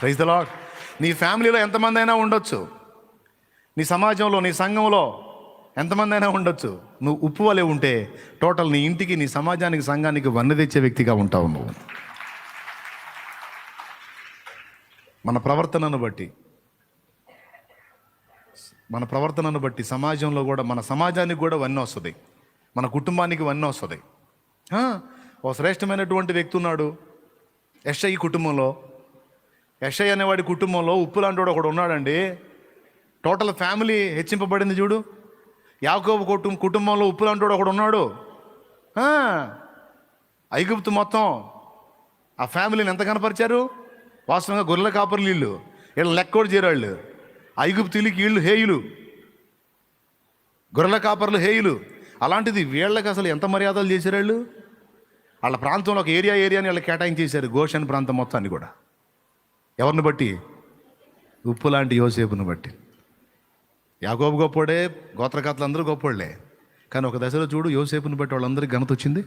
Praise the lord నీ ఫ్యామిలీలో ఎంతమంది అయినా ఉండొచ్చు. నీ సమాజంలో నీ సంఘంలో ఎంతమంది అయినా ఉండొచ్చు. నువ్వు ఉప్పు వలె ఉంటే టోటల్ నీ ఇంటికి నీ సమాజానికి సంఘానికి వన్న తెచ్చే వ్యక్తిగా ఉంటావు నువ్వు. మన ప్రవర్తనను బట్టి మన ప్రవర్తనను బట్టి సమాజంలో కూడా మన సమాజానికి కూడా వన్నీ వస్తుంది. మన కుటుంబానికి వన్నీ వస్తుంది. ఓ శ్రేష్టమైనటువంటి వ్యక్తి ఉన్నాడు. ఎస్ఐ కుటుంబంలో యశ్ఐ అనేవాడి కుటుంబంలో ఉప్పు లాంటి వాడు ఒకడు ఉన్నాడండి. టోటల్ ఫ్యామిలీ హెచ్చింపబడింది చూడు. యాకోబు కుటుంబ కుటుంబంలో ఉప్పు లాంటి వాడు ఒకడు ఉన్నాడు. ఐగుప్తు మొత్తం ఆ ఫ్యామిలీని ఎంత కనపరిచారు? వాస్తవంగా గొర్రెల కాపర్లు వీళ్ళు. వీళ్ళు లెక్కోడు చేరాళ్ళు. ఐగుప్తులకి వీళ్ళు హేయులు. గొర్రెల కాపర్లు హేయులు. అలాంటిది వీళ్ళకి అసలు ఎంత మర్యాదలు చేశారు వాళ్ళు? వాళ్ళ ప్రాంతంలో ఒక ఏరియా ఏరియాని వాళ్ళు కేటాయించేశారు. గోషన్ ప్రాంతం మొత్తాన్ని కూడా. ఎవరిని బట్టి? ఉప్పు లాంటి యోసేపుని బట్టి. యాగోబు గొప్పోడే గోత్రకథలు అందరూ గొప్పోళ్ళే కానీ ఒక దశలో చూడు యోసేపుని బట్టి వాళ్ళందరికీ ఘనత వచ్చింది.